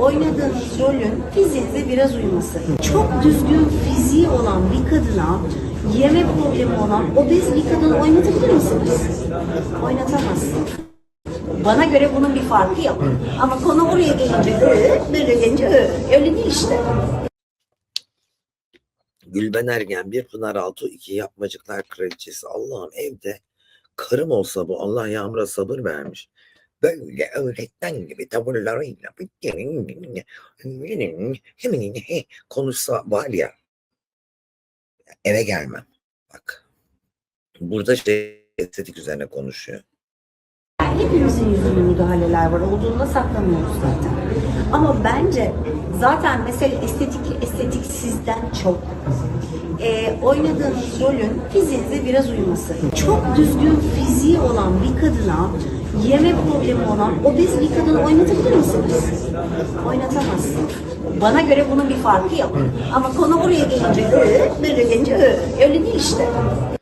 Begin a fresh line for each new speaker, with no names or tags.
Oynadığınız rolün fiziğinize biraz uyması. Çok düzgün fiziği olan bir kadına yeme problemi olan obez bir kadını oynatabilir misiniz? Oynatamazsınız. Bana göre bunun bir farkı yok. Ama konu oraya gelince ö, böyle gelince ö. Öyle değil işte.
Gülben Ergen, bir Pınar Altuğ, iki yapmacıklar kraliçesi. Allah'ım evde karım olsa bu Allah Yağmur'a sabır vermiş. Böyle öğretmen gibi tavırlarıyla konuşsa var ya eve gelmem. Bak burada şey estetik üzerine konuşuyor.
Hepimizin yüzünde müdahaleler var. Olduğunda saklamıyoruz zaten. Ama bence zaten mesele estetik estetiksizden çok e, oynadığınız rolün fiziğinize biraz uyması. Çok düzgün fiziği olan bir kadına yeme problemi olan obez bir kadını oynatabilir misiniz? Oynatamazsınız. Bana göre bunun bir farkı yok. Ama konu oraya gelince böyle gelince. Öyle değil işte.